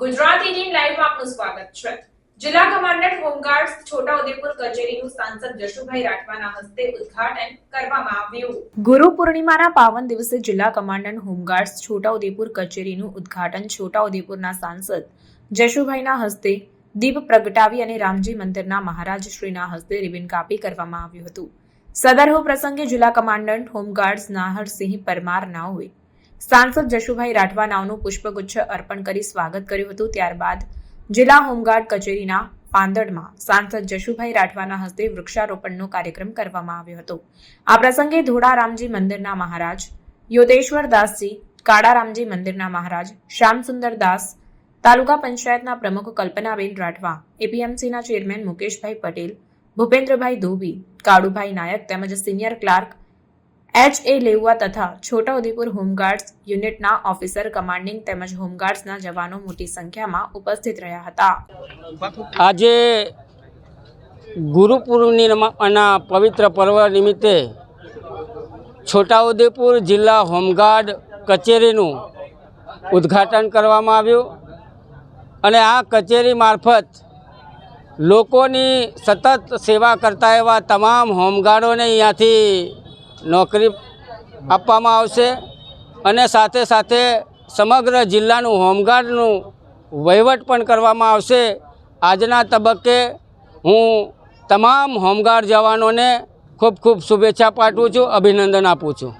ગુજરાત લાઈવમાં આપનું સ્વાગત છે. જિલ્લા કમાન્ડન્ટ હોમગાર્ડ્સ છોટાઉદેપુર કચેરીનું સાંસદ જશુભાઈ રાઠવાના હસ્તે ઉદ્ઘાટન કરવામાં આવ્યું. ગુરુ પૂર્ણિમાના પાવન દિવસે જિલ્લા કમાન્ડન્ટ હોમગાર્ડ્સ છોટાઉદેપુર કચેરીનું ઉદ્ઘાટન છોટાઉદેપુરના સાંસદ જશુભાઈના હસ્તે દીપ પ્રગટાવી અને રામજી મંદિરના મહારાજ શ્રીના હસ્તે રિબિન કાપી કરવામાં આવ્યું હતું. સદરહો પ્રસંગે જિલ્લા commandant home guards Naharsinh Parmar નાઓએ સાંસદ જશુભાઈ રાઠવા નાવનું પુષ્પગુચ્છ અર્પણ કરી સ્વાગત કર્યું હતું. ત્યારબાદ જિલ્લા હોમગાર્ડ કચેરીના પાંદડમાં સાંસદ જશુભાઈ રાઠવાના હસ્તે વૃક્ષારોપણનો કાર્યક્રમ કરવામાં આવ્યો હતો. આ પ્રસંગે ધોળા રામજી મંદિરના મહારાજ યોતેશ્વર દાસજી, કાળારામજી મંદિરના મહારાજ શ્યામસુંદર દાસ, તાલુકા પંચાયતના પ્રમુખ કલ્પનાબેન રાઠવા, એપીએમસીના ચેરમેન મુકેશભાઈ પટેલ, ભૂપેન્દ્રભાઈ ધોબી, કાળુભાઈ નાયક તેમજ સિનિયર ક્લાર્ક એચ એ લેવા તથા છોટાઉદેપુર હોમગાર્ડ્સ યુનિટના ઓફિસર, કમાન્ડિંગ તેમજ હોમગાર્ડ્સના જવાનો મોટી સંખ્યામાં ઉપસ્થિત રહ્યા હતા. આજે ગુરુ પૂર્ણિમાના પવિત્ર પર્વ નિમિત્તે છોટાઉદેપુર જિલ્લા હોમગાર્ડ કચેરીનું ઉદ્ઘાટન કરવામાં આવ્યું અને આ કચેરી મારફત લોકોની સતત સેવા કરતા એવા તમામ હોમગાર્ડોને અહીંયાથી નોકરી આપવામાં આવશે અને સાથે સાથે સમગ્ર જિલ્લાનું હોમગાર્ડનું વહીવટ પણ કરવામાં આવશે. આજના તબક્કે હું તમામ હોમગાર્ડ જવાનોને ખૂબ ખૂબ શુભેચ્છા પાઠવું છું, અભિનંદન આપું છું.